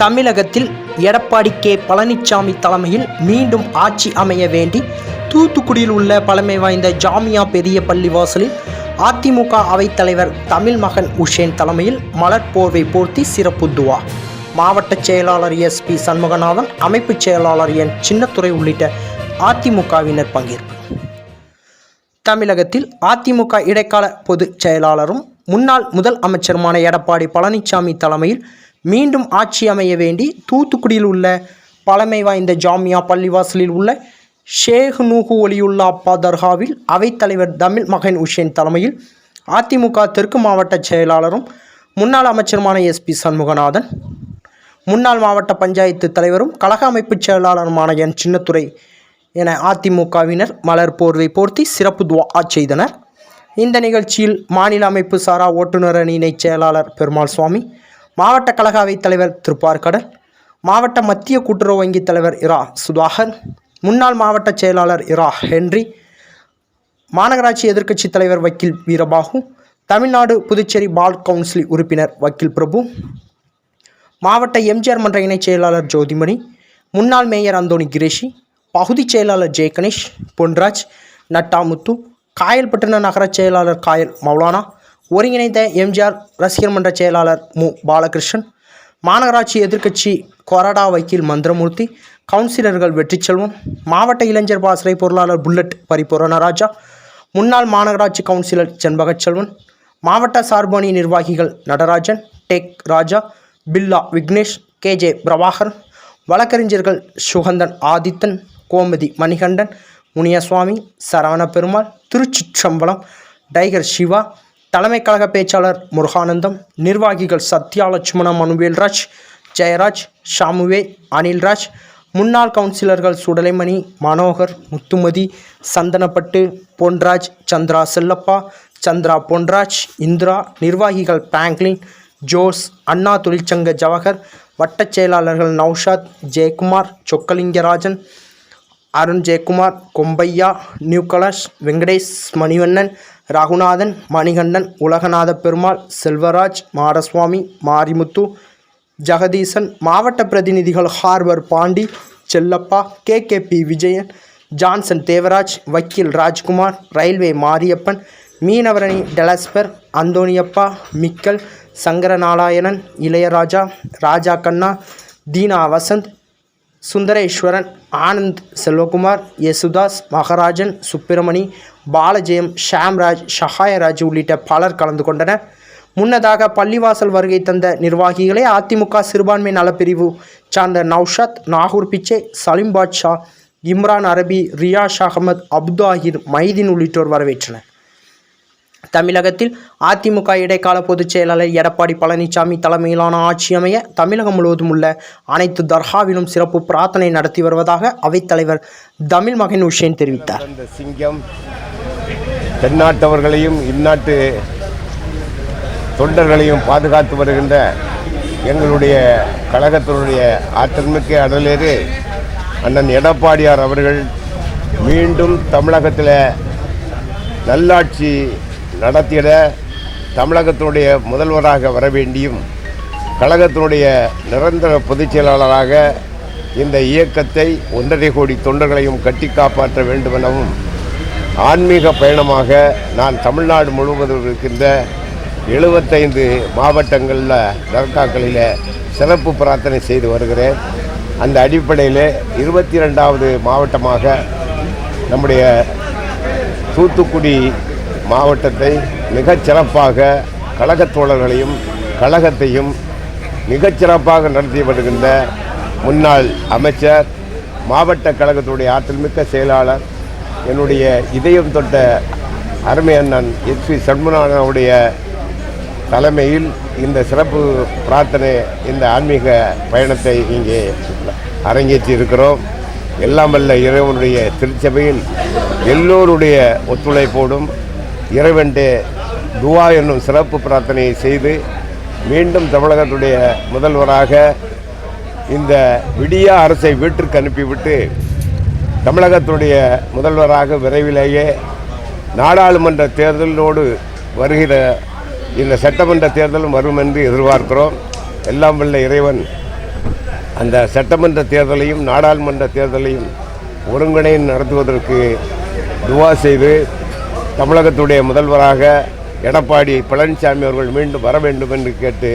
தமிழகத்தில் எடப்பாடி கே. பழனிசாமி தலைமையில் மீண்டும் ஆட்சி அமைய வேண்டி தூத்துக்குடியில் உள்ள பழமை வாய்ந்த ஜாமியா பெரிய பள்ளிவாசலில் அதிமுக அவைத்தலைவர் தமிழ் மகன் உஷேன் தலைமையில் மலர் போர்வை போர்த்தி சிறப்பு துவா. மாவட்ட செயலாளர் எஸ் பி சண்முகநாதன் அமைப்புச் செயலாளர் என் சின்னத்துறை உள்ளிட்ட அதிமுகவினர் பங்கேற்பு. தமிழகத்தில் அதிமுக இடைக்கால பொதுச் செயலாளரும் முன்னாள் முதல் அமைச்சருமான எடப்பாடி பழனிசாமி தலைமையில் மீண்டும் ஆட்சி அமைய வேண்டி தூத்துக்குடியில் உள்ள பழமை வாய்ந்த ஜாமியா பள்ளிவாசலில் உள்ள ஷேக் நூகு ஒலியுல்லா அப்பா தர்காவில் அவைத்தலைவர் தமிழ் மகன் உஷேன் தலைமையில் அதிமுக தெற்கு மாவட்ட செயலாளரும் முன்னாள் அமைச்சருமான எஸ்பி சண்முகநாதன் முன்னாள் மாவட்ட பஞ்சாயத்து தலைவரும் கழக அமைப்புச் செயலாளருமான என் சின்னத்துறை என அதிமுகவினர் மலர் போர்வை போர்த்தி சிறப்பு துவா செய்தனர். இந்த நிகழ்ச்சியில் மாநில அமைப்பு சாரா ஓட்டுநர் அணி இணைச் செயலாளர் பெருமாள் சுவாமி மாவட்ட கழக அவைத் தலைவர் திருப்பார்கடல் மாவட்ட மத்திய கூட்டுறவு வங்கி தலைவர் இரா. சுதாகர் முன்னாள் மாவட்ட செயலாளர் இரா. ஹென்றி மாநகராட்சி எதிர்க்கட்சித் தலைவர் வக்கீல் வீரபாகு தமிழ்நாடு புதுச்சேரி பால் கவுன்சில் உறுப்பினர் வக்கீல் பிரபு மாவட்ட எம்ஜிஆர் மன்ற இணைச் செயலாளர் ஜோதிமணி முன்னாள் மேயர் அந்தோணி கிரேஷி பகுதிச் செயலாளர் ஜெயகணேஷ் பொன்ராஜ் நட்டாமுத்து காயல்பட்டின நகர செயலாளர் காயல் மௌலானா ஒருங்கிணைந்த எம்ஜிஆர் ரசிகர் மன்ற செயலாளர் மு. பாலகிருஷ்ணன் மாநகராட்சி எதிர்க்கட்சி கொரடா வக்கீல் மந்திரமூர்த்தி கவுன்சிலர்கள் வெற்றிச்செல்வம் மாவட்ட இளைஞர் பாசறை பொருளாளர் புல்லட் பரிபூரணராஜா முன்னாள் மாநகராட்சி கவுன்சிலர் செண்பகச்செல்வன் மாவட்ட சார்பணி நிர்வாகிகள் நடராஜன் டேக் ராஜா பில்லா விக்னேஷ் கேஜே பிரபாகர் வழக்கறிஞர்கள் சுகந்தன் ஆதித்தன் கோமதி மணிகண்டன் முனியசுவாமி சரவண பெருமாள் திருச்சிற்றம்பலம் டைகர் சிவா தலைமை கழக பேச்சாளர் முருகானந்தம் நிர்வாகிகள் சத்யா லட்சுமண மனுவேல்ராஜ் ஜெயராஜ் ஷாமுவே அனில்ராஜ் முன்னாள் கவுன்சிலர்கள் சுடலைமணி மனோகர் முத்துமதி சந்தனப்பட்டு பொன்ராஜ் சந்திரா செல்லப்பா சந்திரா பொன்ராஜ் இந்திரா நிர்வாகிகள் பேங்க்லின் ஜோஸ் அண்ணா தொழிற்சங்க ஜவஹர் வட்டச் செயலாளர்கள் நௌஷாத் ஜெயக்குமார் சொக்கலிங்கராஜன் அருண் ஜெயக்குமார் கொம்பையா நியூகலாஷ் வெங்கடேஷ் மணிவண்ணன் ரகுநாதன் மணிகண்டன் உலகநாத பெருமாள் செல்வராஜ் மாடசுவாமி மாரிமுத்து ஜெகதீசன் மாவட்ட பிரதிநிதிகள் ஹார்வர் Pandi Chellappa K K P Vijayan Johnson Devaraj வக்கீல் ராஜ்குமார் ரயில்வே மாரியப்பன் மீனவரணி டெலஸ்பர் அந்தோணியப்பா மிக்கல் சங்கரநாராயணன் இளையராஜா ராஜா கண்ணா தீனா வசந்த் சுந்தரேஸ்வரன் ஆனந்த் செல்வகுமார் யேசுதாஸ் மகராஜன் சுப்பிரமணி பாலஜெயம் ஷாம்ராஜ் ஷஹாயராஜ் உள்ளிட்ட பலர் கலந்து கொண்டனர். முன்னதாக பள்ளிவாசல் வருகை தந்த நிர்வாகிகளை அதிமுக சிறுபான்மை நலப்பிரிவு சார்ந்த நௌஷாத் நாகூர் பிச்சை சலீம் பாட்ஷா இம்ரான் அரபி ரியாஷ் அகமது அப்தாஹிர் மைதீன் உள்ளிட்டோர் வரவேற்றனர். தமிழகத்தில் அதிமுக இடைக்கால பொதுச் செயலாளர் எடப்பாடி பழனிசாமி தலைமையிலான ஆட்சி அமைய தமிழகம் முழுவதும் உள்ள அனைத்து தர்காவிலும் சிறப்பு பிரார்த்தனை நடத்தி வருவதாக அவைத்தலைவர் தமிழ் மகன் உஷேன் தெரிவித்தார். இந்த சிங்கம் தென்னாட்டவர்களையும் இந்நாட்டு தொண்டர்களையும் பாதுகாத்து வருகின்ற எங்களுடைய கழகத்தினுடைய ஆற்றல்மிக்க அடலேறு அண்ணன் எடப்பாடியார் அவர்கள் மீண்டும் தமிழகத்தில் நல்லாட்சி நடத்திட தமிழகத்தினுடைய முதல்வராக வர வேண்டியும் கழகத்தினுடைய நிரந்தர பொதுச் செயலாளராக இந்த இயக்கத்தை ஒன்றரை கோடி தொண்டர்களையும் கட்டி காப்பாற்ற வேண்டுமெனவும் ஆன்மீக பயணமாக நான் தமிழ்நாடு முழுவதும் இருக்கின்ற எழுபத்தைந்து மாவட்டங்களில் தர்காக்களில் சிறப்பு பிரார்த்தனை செய்து வருகிறேன். அந்த அடிப்படையில் இருபத்தி ரெண்டாவது மாவட்டமாக நம்முடைய தூத்துக்குடி மாவட்டத்தை மிகச் சிறப்பாக கழகத் தோழர்களையும் கழகத்தையும் மிகச்சிறப்பாக நடத்தி வருகின்ற முன்னாள் அமைச்சர் மாவட்ட கழகத்துடைய ஆற்றல்மிக்க செயலாளர் என்னுடைய இதயம் தொட்ட அருமை அண்ணன் எஸ் பி சண்முனாவுடைய தலைமையில் இந்த சிறப்பு பிரார்த்தனை இந்த ஆன்மீக பயணத்தை இங்கே அரங்கேற்றி இருக்கிறோம். எல்லாம் வல்ல இறைவனுடைய திருச்சபையில் எல்லோருடைய ஒத்துழைப்போடும் இறைவன்டே துவா என்னும் சிறப்பு பிரார்த்தனையை செய்து மீண்டும் தமிழகத்துடைய முதல்வராக இந்த விடியா அரசை வீட்டிற்கு அனுப்பிவிட்டு தமிழகத்துடைய முதல்வராக விரைவிலேயே நாடாளுமன்ற தேர்தலோடு வருகிற இந்த சட்டமன்ற தேர்தலும் வரும் என்று எதிர்பார்க்கிறோம். எல்லாம் வல்ல இறைவன் அந்த சட்டமன்ற தேர்தலையும் நாடாளுமன்ற தேர்தலையும் ஒருங்கிணைந்து நடத்துவதற்கு துவா செய்து தமிழகத்துடைய முதல்வராக எடப்பாடி பழனிசாமி அவர்கள் மீண்டும் வர வேண்டும் என்று கேட்டு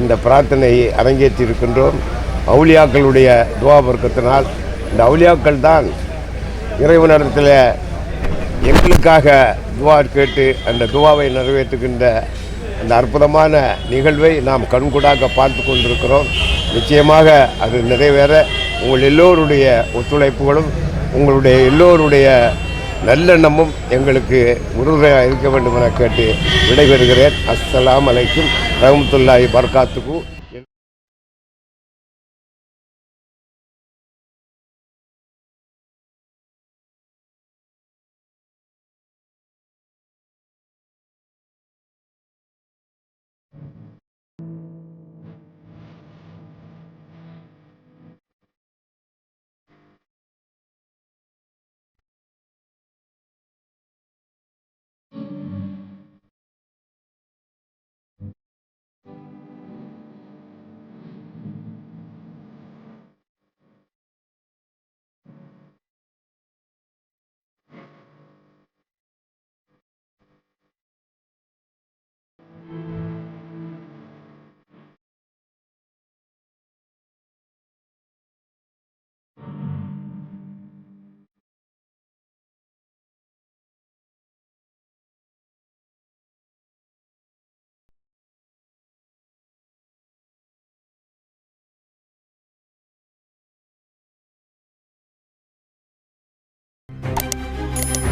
இந்த பிரார்த்தனையை அரங்கேற்றியிருக்கின்றோம். அவுலியாக்களுடைய துவா வர்க்கத்தினால் இந்த அவுலியாக்கள் தான் இறைவனிடத்தில் எங்களுக்காக துவா கேட்டு அந்த துவாவை நிறைவேற்றுகின்ற அந்த அற்புதமான நிகழ்வை நாம் கண்கூடாக பார்த்து கொண்டிருக்கிறோம். நிச்சயமாக அது நிறைவேற உங்கள் எல்லோருடைய ஒத்துழைப்புகளும் உங்களுடைய எல்லோருடைய நல்லெண்ணமும் எங்களுக்கு உறுதுணையாக இருக்க வேண்டும் என கேட்டு விடைபெறுகிறேன். அஸ்ஸலாம் அலைக்கும் ரஹமத்துல்லாஹி பர்காத்துக்கும்